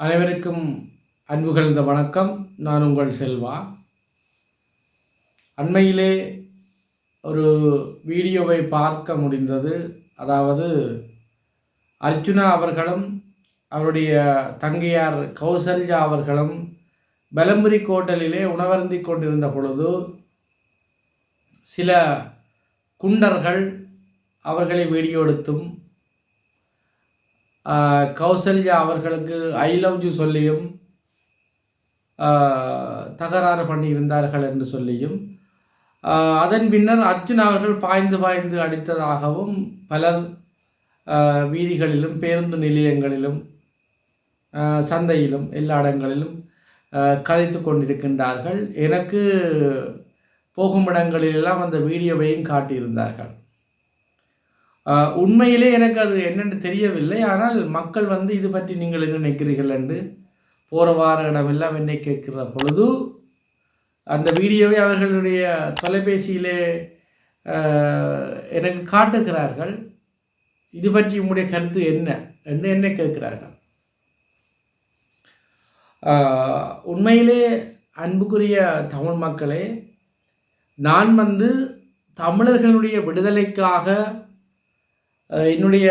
அனைவருக்கும் அன்புகழ்ந்த வணக்கம். நான் உங்கள் செல்வா. அண்மையிலே ஒரு வீடியோவை பார்க்க முடிந்தது. அதாவது அர்ஜுனா அவர்களும் அவருடைய தங்கையார் கௌசல்யா அவர்களும் பலம்புரி கோட்டலிலே உணவருந்தி கொண்டிருந்த பொழுது சில குண்டர்கள் அவர்களை வீடியோ எடுத்தும் கௌசல்யா அவர்களுக்கு ஐ லவ் யூ சொல்லியும் தகராறு பண்ணியிருந்தார்கள் என்று சொல்லியும் அதன் பின்னர் அர்ஜுன் அவர்கள் பாய்ந்து பாய்ந்து அடித்ததாகவும் பலர் வீதிகளிலும் பேருந்து நிலையங்களிலும் சந்தையிலும் எல்லா இடங்களிலும் கதைத்து கொண்டிருக்கின்றார்கள். எனக்கு போகும் இடங்களிலெல்லாம் அந்த வீடியோவையும் காட்டியிருந்தார்கள். உண்மையிலே எனக்கு அது என்னென்று தெரியவில்லை. ஆனால் மக்கள் வந்து இது பற்றி நீங்கள் என்ன நினைக்கிறீர்கள் என்று போகிற வார இடமெல்லாம் என்னை கேட்கிற பொழுது அந்த வீடியோவை அவர்களுடைய தொலைபேசியிலே எனக்கு காட்டுகிறார்கள். இது பற்றி உங்களுடைய கருத்து என்ன என்று என்னை கேட்கிறார்கள். உண்மையிலே அன்புக்குரிய தமிழ் மக்களே நான் வந்து தமிழர்களுடைய விடுதலைக்காக என்னுடைய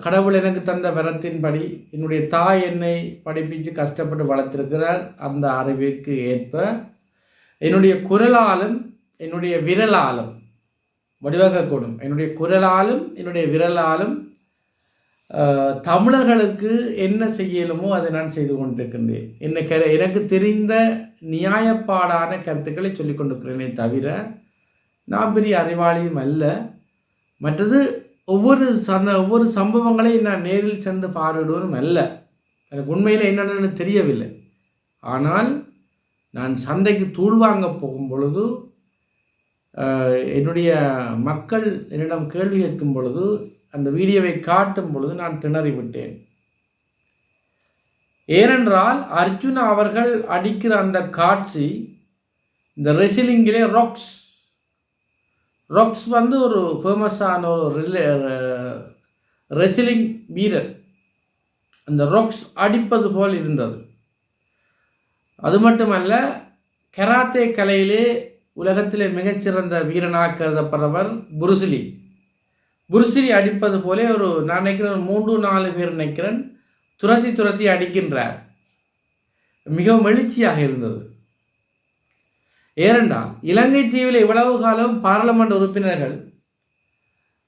கடவுள் எனக்கு தந்த வரத்தின்படி என்னுடைய தாய் என்னை படிப்பித்து கஷ்டப்பட்டு வளர்த்திருக்கிறார் அந்த அறிவுக்கு ஏற்ப என்னுடைய குரலாலும் என்னுடைய விரலாலும் வடிவகக்கூடும் என்னுடைய குரலாலும் என்னுடைய விரலாலும் தமிழர்களுக்கு என்ன செய்யலுமோ அதை நான் செய்து கொண்டிருக்கின்றேன். என்னை கரு எனக்கு தெரிந்த நியாயப்பாடான கருத்துக்களை சொல்லிக் கொண்டிருக்கிறேனே தவிர நான் பெரிய அறிவாளியும் அல்ல. மற்றது ஒவ்வொரு சந்த ஒவ்வொரு சம்பவங்களையும் நான் நேரில் சென்று பார்வையிடுவதும் அல்ல. எனக்கு உண்மையில் என்னென்னு தெரியவில்லை. ஆனால் நான் சந்தைக்கு தூள் வாங்க போகும் பொழுது என்னுடைய மக்கள் என்னிடம் கேள்வி கேட்கும் பொழுது அந்த வீடியோவை காட்டும் பொழுது நான் திணறி விட்டேன் ஏனென்றால் அர்ஜுன் அவர்கள் அடிக்கிற அந்த காட்சி இந்த ரெசிலிங்கிலே ராக்ஸ் ராக்ஸ் வந்து ஒரு ஃபேமஸான ஒரு ரெசிலிங் வீரர். அந்த ராக்ஸ் அடிப்பது போல் இருந்தது. அது மட்டுமல்ல கராத்தே கலையிலே உலகத்திலே மிகச்சிறந்த வீரனாக கருதப்படுறவர் புருசிலி புருசிலி அடிப்பது போலே ஒரு நான் நினைக்கிறேன் மூன்று நாலு பேர் நினைக்கிறேன் துரத்தி துரத்தி அடிக்கின்றார். மிகவும் எழுச்சியாக இருந்தது. ஏனென்றால் இலங்கை தீவில் இவ்வளவு காலம் பாராளுமன்ற உறுப்பினர்கள்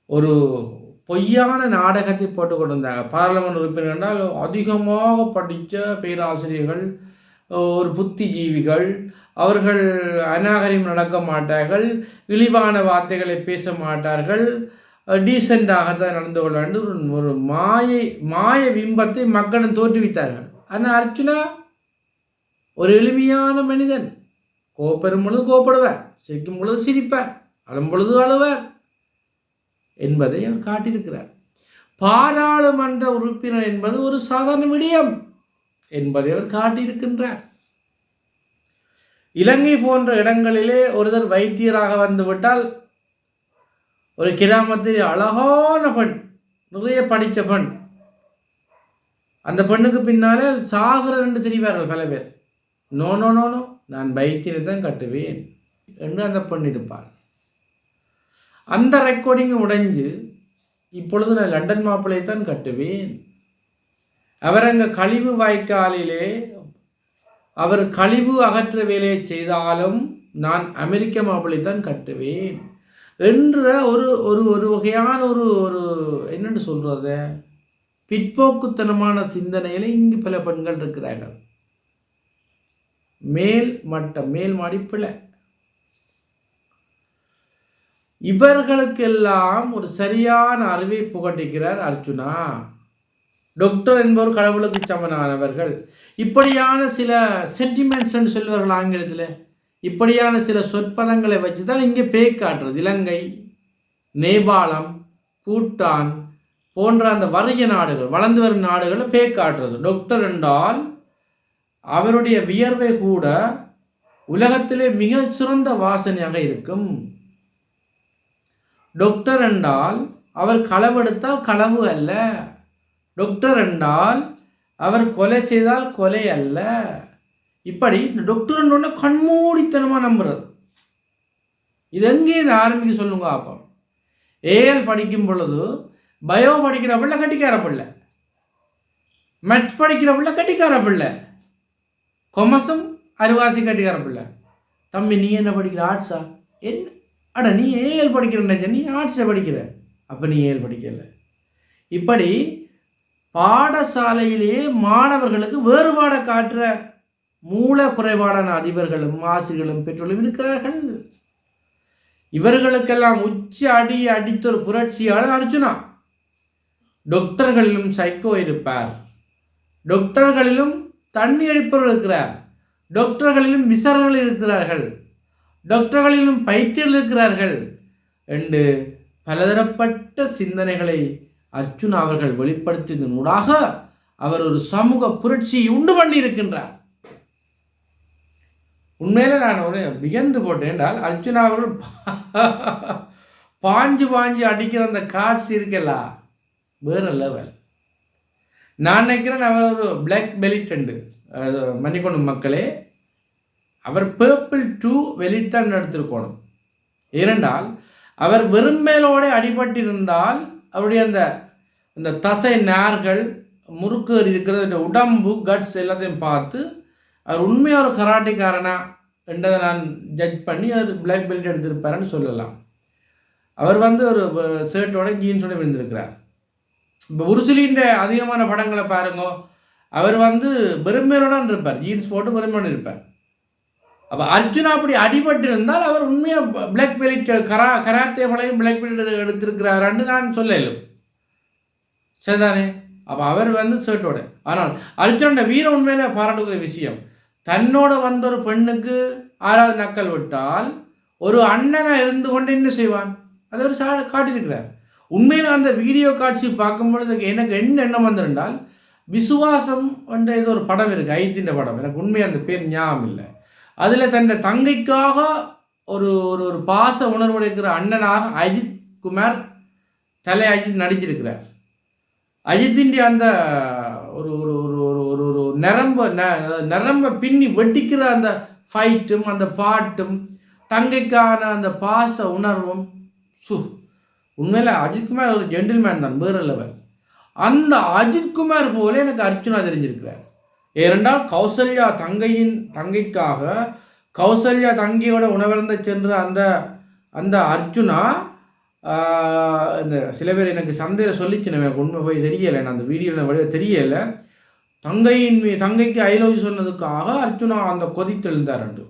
ஒரு பொய்யான நாடகத்தை போட்டு கொண்டிருந்தாங்க. பாராளுமன்ற உறுப்பினர் என்றால் அதிகமாக படித்த பேராசிரியர்கள் ஒரு புத்திஜீவிகள் அவர்கள் அநாகரிகம் நடக்க மாட்டார்கள் இழிவான வார்த்தைகளை பேச மாட்டார்கள் டீசெண்டாக தான் நடந்து கொள்ள வேண்டும். ஒரு- ஒரு மாயை மாய பிம்பத்தை மக்களும் தோற்றுவித்தார்கள். ஆனால் அர்ச்சுனா ஒரு எளிமையான மனிதன். கோப்பெறும் பொழுது கோப்படுவார் சிரிக்கும் பொழுது சிரிப்பார் அழும் பொழுது அழுவார் என்பதை அவர் காட்டியிருக்கிறார். பாராளுமன்ற உறுப்பினர் என்பது ஒரு சாதாரண விடயம் என்பதை அவர் காட்டியிருக்கின்றார். இலங்கை போன்ற இடங்களிலே ஒருதர் வைத்தியராக வந்துவிட்டால் ஒரு கிராமத்தில் அழகான பெண் நிறைய படித்த பெண் அந்த பெண்ணுக்கு பின்னாலே சாகரன் என்று தெரிவார்கள் பல பேர். No no no no. நான் வைத்திருந்தான் தான் கட்டுவேன். என்று அந்த பெண் இருப்பார் அந்த ரெக்கார்டிங் உடைஞ்சு இப்பொழுது நான் லண்டன் மாப்பிள்ளையை தான் கட்டுவேன். அவர் அங்கே கழிவு வாய்க்காலிலே அவர் கழிவு அகற்ற வேலையை செய்தாலும் நான் அமெரிக்க மாப்பிளை தான் கட்டுவேன். என்ற ஒரு ஒரு ஒரு வகையான ஒரு ஒரு என்னென்னு சொல்கிறத பிற்போக்குத்தனமான சிந்தனையில் இங்கு பல பெண்கள் இருக்கிறார்கள். மேல் மட்டம் மேல் மாடி இவர்களுக்கெல்லாம் ஒரு சரியான அறிவை புகட்டுகிறார் அர்ஜுனா. டாக்டர் என்பவர் கடவுளுக்கு சமனானவர்கள். இப்படியான சில சென்டிமெண்ட்ஸ்ன்னு சொல்வார்கள் ஆங்கிலத்தில். இப்படியான சில சொற்பதங்களை வச்சு தான் இங்கே பேய் காட்டுறது. இலங்கை நேபாளம் பூட்டான் போன்ற அந்த வறிய நாடுகள் வளர்ந்து வரும் நாடுகளை பேய் காட்டுறது. டாக்டர் என்றால் அவருடைய வியர்வை கூட உலகத்திலே மிகச்சிறந்த சிறந்த வாசனையாக இருக்கும். டாக்டர் என்றால் அவர் களவெடுத்தால் களவு அல்ல. டாக்டர் என்றால் அவர் கொலை செய்தால் கொலை அல்ல. இப்படி இந்த டாக்டர் கண்மூடித்தனமாக நம்புறது. இது எங்கே இதை ஆரம்பிக்க சொல்லுங்க அப்போ ஏஎல் படிக்கும் பொழுது பயோ படிக்கிற பிள்ளை கட்டிக்கார பிள்ளை. மெட் படிக்கிற பிள்ளை கட்டிக்கார பிள்ளை. கொமசம் அருவாசி கட்டிக்கார பிள்ளை தம்பி நீ என்ன படிக்கிற ஆர்ட்ஸா என் அட நீ ஏஎல் படிக்கிறேன்னு நீ ஆர்ட்ஸை படிக்கிற அப்போ நீ ஏஎல் படிக்கல இப்படி பாடசாலையிலேயே மாணவர்களுக்கு வேறுபாடை காட்டுற மூல குறைபாடான அதிபர்களும் ஆசிரியர்களும் பெற்றோர்களும் இருக்கிறார்கள் இவர்களுக்கெல்லாம் உச்சி அடி அடித்த ஒரு புரட்சியாளர் அர்ஜுனா டாக்டர்களிலும் சைக்கோ இருப்பார் டாக்டர்களிலும் தண்ணி அடிப்பவர்கள் இருக்கிறார். டாக்டர்களிலும் விசர்கள் இருக்கிறார்கள். டாக்டர்களிலும் பைத்தியர்கள் இருக்கிறார்கள் என்று பலதரப்பட்ட சிந்தனைகளை அர்ஜுன் அவர்கள் வெளிப்படுத்தியதனூடாக அவர் ஒரு சமூக புரட்சியை உண்டு பண்ணி இருக்கின்றார் உண்மையில நான் ஒரு வியந்து போட்டேன் என்றால் அர்ஜுன் அவர்கள் பாஞ்சு பாஞ்சு அடிக்கிற அந்த காட்சி இருக்கல்ல வேற லெவல் நான் நினைக்கிறேன் அவர் ஒரு பிளாக் பெலிட்டண்டு மன்னிக்கணும் மக்களே. அவர் பேர்பிள் டூ வெளிட் தான் எடுத்திருக்கணும். ஏனென்றால் அவர் வெறும் மேலோட அடிபட்டிருந்தால் அவருடைய அந்த அந்த தசை நார்கள் முறுக்கு இருக்கிறது உடம்பு கட்ஸ் எல்லாத்தையும் பார்த்து அவர் உண்மையாக ஒரு கராட்டிக்காரனா என்றதை நான் ஜட்ஜ் பண்ணி அவர் பிளாக் பெல்ட் எடுத்திருப்பாருன்னு சொல்லலாம். அவர் வந்து ஒரு ஷர்ட்டோட ஜீன்ஸோட விழுந்திருக்கிறார். இப்போ உருசுலின்ற அதிகமான படங்களை பாருங்க. அவர் வந்து பெருமையுடன் இருப்பார். ஜீன்ஸ் போட்டு பெருமையுடன் இருப்பார். அப்போ அர்ஜுனா அப்படி அடிபட்டு இருந்தால் அவர் உண்மையாக பிளாக் பெல்ட் கரா கராத்தே பழைய பிளாக் பெல்ட் எடுத்திருக்கிறாரான்னு நான் சொல்லலும் சரிதானே? அப்போ அவர் வந்து ஷர்ட்டோட ஆனால் அர்ஜுனோட வீரம் உண்மையில பாராட்டுகிற விஷயம். தன்னோட வந்த ஒரு பெண்ணுக்கு ஆறாவது நக்கல் விட்டால் ஒரு அண்ணனாக இருந்து கொண்டு என்ன செய்வான்? அதை ஒரு சா காட்டியிருக்கிறார். உண்மையில் அந்த வீடியோ காட்சி பார்க்கும்பொழுது எனக்கு என்ன எண்ணம் வந்திருந்தால் விசுவாசம் என்ற ஏதோ ஒரு படம் இருக்குது ஐத்தின்ற படம். எனக்கு உண்மையாக அந்த பேர் ஞாபகம் இல்லை. அதில் தன் தங்கைக்காக ஒரு ஒரு ஒரு பாச உணர்வுடைக்கிற அண்ணனாக அஜித் குமார் தலை அஜித் நடிச்சிருக்கிறார். அஜித்தின் அந்த ஒரு ஒரு ஒரு ஒரு ஒரு ஒரு நிரம்ப நிரம்ப பின்னி வெட்டிக்கிற அந்த ஃபைட்டும் அந்த பாட்டும் தங்கைக்கான அந்த பாச உணர்வும் சு உண்மையில் அஜித்குமார் ஒரு ஜென்டில்மேன் தான் வேறு லெவல் அந்த அஜித்குமார் போல எனக்கு அர்ச்சுனா தெரிஞ்சிருக்கிறார். ஏனென்றால் கௌசல்யா தங்கையின் தங்கைக்காக கௌசல்யா தங்கையோட உணவருந்த சென்ற அந்த அந்த அர்ஜுனா இந்த சில பேர் எனக்கு சந்தையில் சொல்லிச்சு எனக்கு உண்மை போய் தெரியலை நான் அந்த வீடியோவில் வழியாக தெரியலை. தங்கையின் மீ தங்கைக்கு ஐலோஜி சொன்னதுக்காக அர்ஜுனா அந்த கொதித்தெழுந்தார் என்று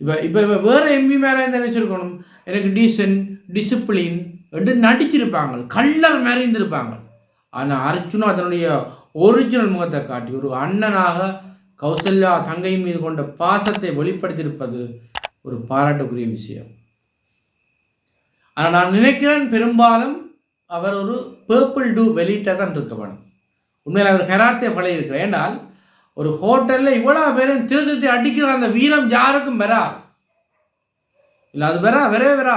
இப்போ இப்போ இப்போ வேறு எம்பி மேலே என்ன நினச்சிருக்கணும் எனக்கு டீசன் டிசிப்ளின் என்று நடிச்சிருப்பாங்க கள்ளர் மாதிரி இருந்திருப்பாங்க ஆனால் அர்ஜுனா அதனுடைய ஒரிஜினல் முகத்தை காட்டி ஒரு அண்ணனாக கௌசல்யா தங்கையின் மீது கொண்ட பாசத்தை வெளிப்படுத்தியிருப்பது ஒரு பாராட்டுக்குரிய விஷயம். ஆனால் நான் நினைக்கிறேன் பெரும்பாலும் அவர் ஒரு பேர்பிள் டூ வெளியிட்ட தான் இருக்க வேணும் உண்மையில் அவர் கராத்தே பழைய இருக்கிறார் ஏன்னால் ஒரு ஹோட்டலில் இவ்வளோ பேரும் திரு திருத்தி அடிக்கிற அந்த வீரம் யாருக்கும் வரா இல்லை அது வரா வரவே வரா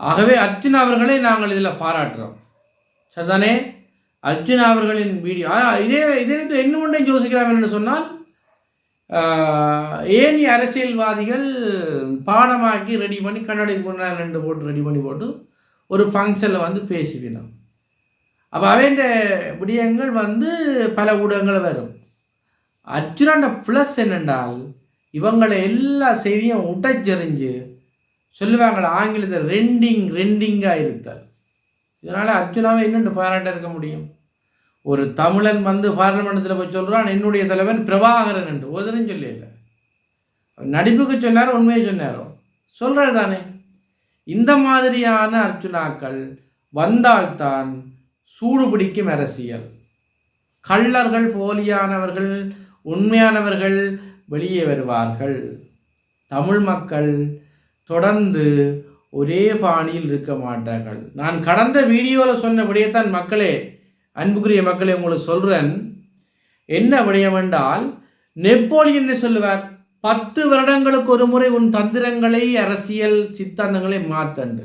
ஆகவே அர்ஜுன் அவர்களை நாங்கள் இதில் பாராட்டுறோம். சரிதானே? அர்ஜுன் அவர்களின் வீடியோ ஆனால் இதே இதே இன்னும் ஒன்றை யோசிக்கலாம் என்று சொன்னால் ஏனி அரசியல்வாதிகள் பாடமாக்கி ரெடி பண்ணி கண்ணாடி முன்னாடி ரெண்டு போட்டு ரெடி பண்ணி போட்டு ஒரு ஃபங்க்ஷனில் வந்து பேசிவினோம் அப்போ அவன் விடயங்கள் வந்து பல ஊடகங்கள் வரும். அர்ஜுனோட ப்ளஸ் என்னென்றால் இவங்களை எல்லா செய்தியும் உடைச்செறிஞ்சு சொல்லுவாங்களே ஆங்கிலத்தில் ரெண்டிங் ரெண்டிங்காக இருத்தல். இதனால் அர்ஜுனாவை என்னென்று பாராட்ட இருக்க முடியும்? ஒரு தமிழன் வந்து பார்லிமெண்டத்தில் போய் சொல்கிறான் என்னுடைய தலைவன் பிரபாகரன் என்று. ஒருத்தரும் தரம் சொல்லல நடிப்புக்கு சொன்னாரோ உண்மையை சொன்னாரோ? சொல்கிறது தானே இந்த மாதிரியான அர்ச்சுனாக்கள் வந்தால்தான் சூடு பிடிக்கும் அரசியல். கள்ளர்கள் போலியானவர்கள் உண்மையானவர்கள் வெளியே வருவார்கள். தமிழ் மக்கள் தொடர்ந்து ஒரே பாணியில் இருக்க மாட்டார்கள். நான் கடந்த வீடியோவில் சொன்னபடியே தான் மக்களே அன்புக்குரிய மக்களை உங்களுக்கு சொல்கிறேன் என்ன விடயம் என்றால் நெப்போலியன் சொல்லுவார்? பத்து வருடங்களுக்கு ஒரு முறை உன் தந்திரங்களை அரசியல் சித்தாந்தங்களை மாத்தண்டு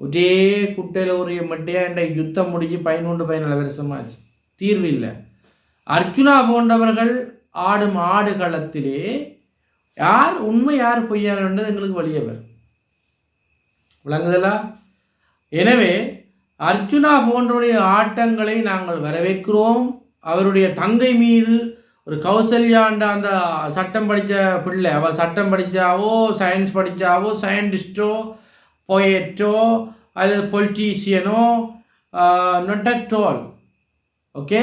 ஒரே குட்டையில் ஒரு மட்டையாக என்ற யுத்தம் முடிஞ்சு பதினொன்று பதினாலு வருஷமாச்சு. தீர்வு இல்லை. அர்ச்சுனா போன்றவர்கள் ஆடும் ஆடு களத்திலே யார் உண்மை யார் பொய்யானது எங்களுக்கு வழியே வரும் விளங்குதலா? எனவே அர்ச்சுனா போன்றவருடைய ஆட்டங்களை நாங்கள் வரவேற்கிறோம். அவருடைய தங்கை மீது ஒரு கௌசல்யாண்ட அந்த சட்டம் படித்த பிள்ளை அவள் சட்டம் படித்தாவோ சயின்ஸ் படித்தாவோ சயின்டிஸ்டோ பொயட்டோ அல்லது பொலிட்டீஷியனோ not ஓகே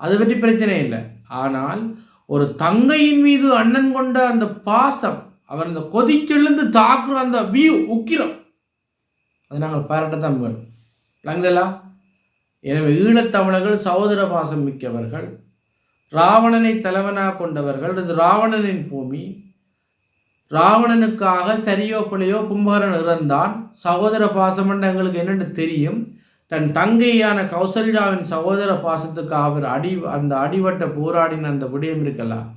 அதை பற்றி பிரச்சனை இல்லை. ஆனால் ஒரு தங்கையின் மீது அண்ணன் கொண்ட அந்த பாசம் அவர் அந்த கொதிச்செழுந்து தாக்குற அந்த வியூ உக்கிரம் அது நாங்கள் பாராட்டத்தான் வேணும் விளங்குதலா? எனவே ஈழத்தமிழர்கள் சகோதர பாசம் மிக்கவர்கள் ராவணனை தலைவனாக கொண்டவர்கள் அது ராவணனின் பூமி. ராவணனுக்காக சரியோ பிள்ளையோ கும்பகரன் இறந்தான். சகோதர பாசம்ன்ற எங்களுக்கு என்னென்னு தெரியும். தன் தங்கையான கௌசல்யாவின் சகோதர பாசத்துக்கு அவர் அடி அந்த அடிவட்ட போராடின அந்த விடயம் இருக்கலாம்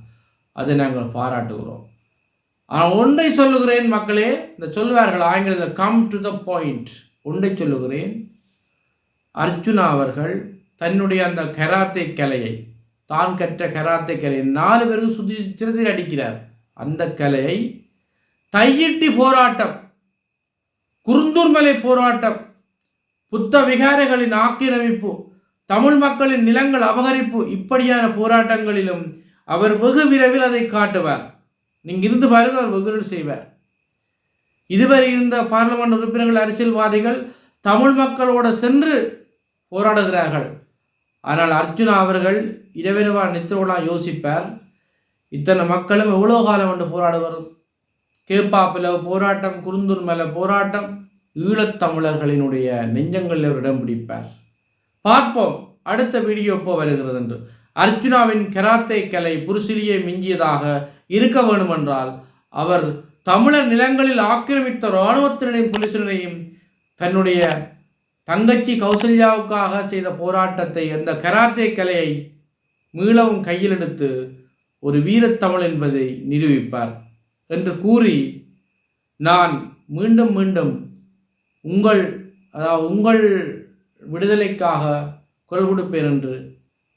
அதை நாங்கள் பாராட்டுகிறோம். ஆனால் ஒன்றை சொல்லுகிறேன் மக்களே இந்த சொல்வார்கள் ஆங்கிலத்தில் கம் டு த பாயிண்ட் ஒன்றை சொல்லுகிறேன். அர்ஜுனா அவர்கள் தன்னுடைய அந்த கராத்தே கலையை தான் கற்ற கராத்தே கலையை நாலு பேருக்கு சுற்றி அடிக்கிறார். அந்த கலையை தையிட்டி போராட்டம் குருந்தூர்மலை போராட்டம் புத்த விகாரங்களின் ஆக்கிரமிப்பு தமிழ் மக்களின் நிலங்கள் அபகரிப்பு இப்படியான போராட்டங்களிலும் அவர் வெகு விரைவில் அதை காட்டுவார். நீங்கள் இருந்து பாருங்க அவர் வெகுவில் செய்வார். இதுவரை இருந்த பார்லமெண்ட் உறுப்பினர்கள் அரசியல்வாதிகள் தமிழ் மக்களோடு சென்று போராடுகிறார்கள். ஆனால் அர்ஜுனா அவர்கள் இரவிரவா நித்திரோலாம் யோசிப்பார் இத்தனை மக்களும் எவ்வளோ காலம் என்று போராடுவார்? கேப்பாப்பில் போராட்டம் குருந்தூர் மேலே போராட்டம் ஈழத்தமிழர்களினுடைய நெஞ்சங்களில் இடம் பிடிப்பார். பார்ப்போம். அடுத்த வீடியோ எப்போ வருகிறது என்று. அர்ஜுனாவின் கராத்தே கலை புருசிலியை மிஞ்சியதாக இருக்க வேண்டுமென்றால் அவர் தமிழர் நிலங்களில் ஆக்கிரமித்த இராணுவத்தினரையும் போலீசினரையும் தன்னுடைய தங்கச்சி கௌசல்யாவுக்காக செய்த போராட்டத்தை அந்த கராத்தே கலையை மீளவும் கையில் எடுத்து ஒரு வீரத்தமிழ் என்பதை நிரூபிப்பார் என்று கூறி நான் மீண்டும் மீண்டும் உங்கள் அதாவது உங்கள் விடுதலைக்காக குரல் கொடுப்பேன் என்று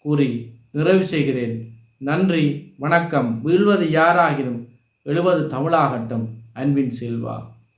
கூறி நிறைவு செய்கிறேன். நன்றி வணக்கம். வீழ்வது யாராகினும் எழுவது தமிழாகட்டும். அன்பின் செல்வா.